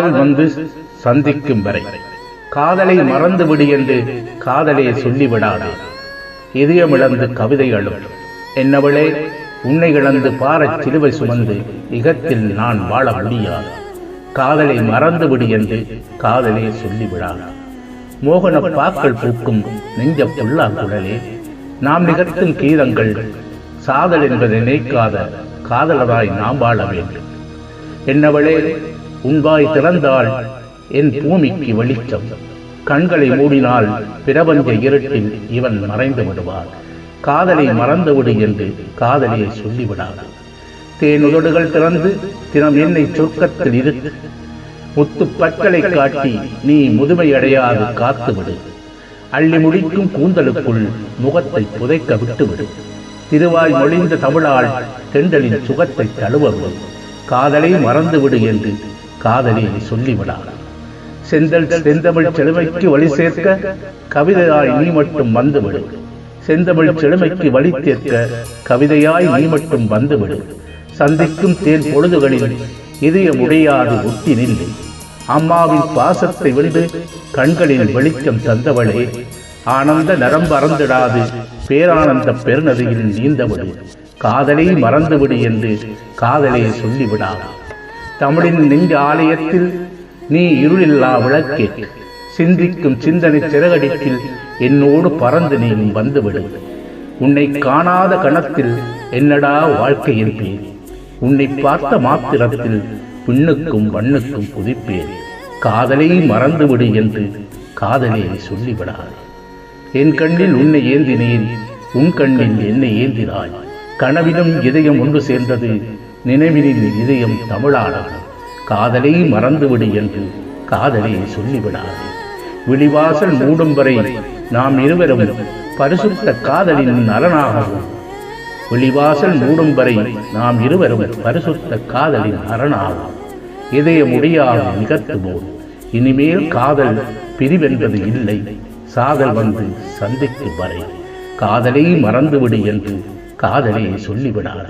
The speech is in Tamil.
காதல் வந்து சந்திக்கும் வரை. காதலை மறந்துவிடு என்று காதலே சொல்லிவிடாதே. இதயமிழந்து கவிதை அழும். என்னவளே உன்னை இழந்து பாரச் சிலுவை சுமந்து இகத்தில் நான் வாழ முடியாது காதலை மறந்துவிடு என்று காதலே சொல்லிவிடாது. மோகன பாக்கள் பூக்கும் நெஞ்ச புல்லாங்குழலே நாம் நிகழ்த்தும் கீதங்கள் சாதல் என்பதை நினைக்காத காதலராய் நாம் வாழ வேண்டும். என்னவளே உன்வாய் திறந்தால் என் பூமிக்கு வெளிச்சம். கண்களை மூடினால் பிரபஞ்ச இருட்டில் இவன் மறைந்து விடுவார் காதலை மறந்துவிடு என்று காதலியை சொல்லிவிடாது. தேனுதடுகள் திறந்து தினம் என்னை சொர்க்கத்தில் இருக்கு முத்து பற்களை காட்டி நீ முதுமையடையாது காத்துவிடு. அள்ளி முடிக்கும் கூந்தலுக்குள் முகத்தை புதைக்க விட்டுவிடு. திருவாய் மொழிந்த தமிழால் தெண்டலின் சுகத்தை தழுவவிடு காதலை மறந்துவிடு என்று காதலியை சொல்லிவிடாது. செந்தல் செந்தமிழ் செழுமைக்கு வழி சேர்க்க கவிதையாய் நீ மட்டும் வந்துவிடு. செந்தமிழ் செழுமைக்கு வழி சேர்க்க கவிதையாய் நீ மட்டும் வந்துவிடு. சந்திக்கும் தேன் பொழுதுகளில் இதயம் உடையாது ஒட்டி நின்று. அம்மாவின் பாசத்தை வென்று கண்களில் வெளிச்சம் தந்தவளே ஆனந்த நரம் அறந்திடாது பேரானந்த பெருநதியில் நீந்தவிடு காதலை மறந்துவிடு என்று காதலே சொல்லிவிடாது. தமிழின் நெஞ்சு ஆலயத்தில் நீ இருளில்லா விளக்கே சிந்திக்கும் சிந்தனை சிறகடிக்கில் என்னோடு பறந்து நீ வந்துவிடு. உன்னை காணாத கணத்தில் என்னடா வாழ்க்கை பேர் உன்னை பார்த்த மாத்திரத்தில் பின்னுக்கும் வண்ணுக்கும் புதிப்பேன் காதலை மறந்துவிடு என்று காதலியை சொல்லிவிடாது. என் கண்ணில் உன்னை ஏந்தினேன். உன் கண்ணில் என்னை ஏந்தினாய். கனவிலும் இதயம் ஒன்று சேர்ந்தது. நினைவினில் இதயம் தமிழானது காதலை மறந்துவிடு என்று காதலை சொல்லிவிடாது. விழிவாசல் மூடும் வரை நாம் இருவரும் பரிசுத்த காதலின் அரணாகவும் விழிவாசல் மூடும் வரை நாம் இருவரும் பரிசுத்த காதலின் அரணாகும் இதய முடியாது நிகழ்த்துவோம் இனிமேல் காதல் பிரிவென்பது இல்லை. சாதல் வந்து சந்திக்கும் வரை. காதலை மறந்துவிடு என்று காதலை சொல்லிவிடாது.